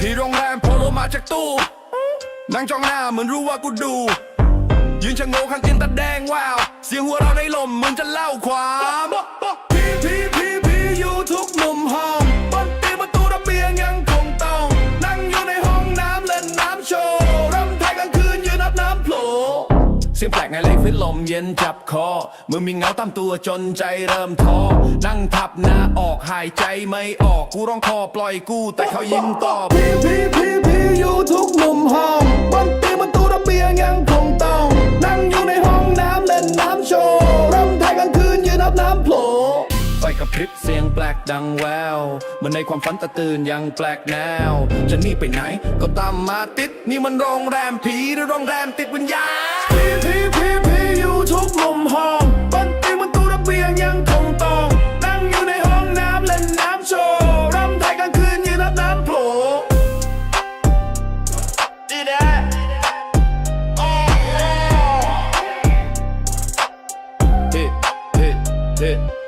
พี่โรงแรมโพโลมาจากตู้นั่งจ้องหน้าเหมือนรู้ว่ากูดู ยืนชะโงกข้างกินตาแดงว้าว เสียงหัวเราะในลมเหมือนจะเล่าความ เสียงแปลกในเลยฟิลมเย็นจับคอเมื่อมีเงาตามตัวจนใจเริ่มท้อนั่งทับหน้าออกหายใจไม่ออกกูร้องคอปล่อยกูแต่เขายิ้มตอบพี่พี่พี่พี่อยู่ทุกมุมห้องบนเตียงประตูระเบียงยังคงต้องนั่งอยู่ในห้องน้ำเล่นน้ำโชว์รำไทยกลางคืนยืนนับน้ำโผล่ไฟกระพริบเสียงแปลกดังแววเหมือนในความฝันแต่ตื่นยังแปลกแนว จะหนี่ไปไหนก็ตามมาติด นี่มันโรงแรมผีหรือโรงแรมติดวิญญาณ Yeah.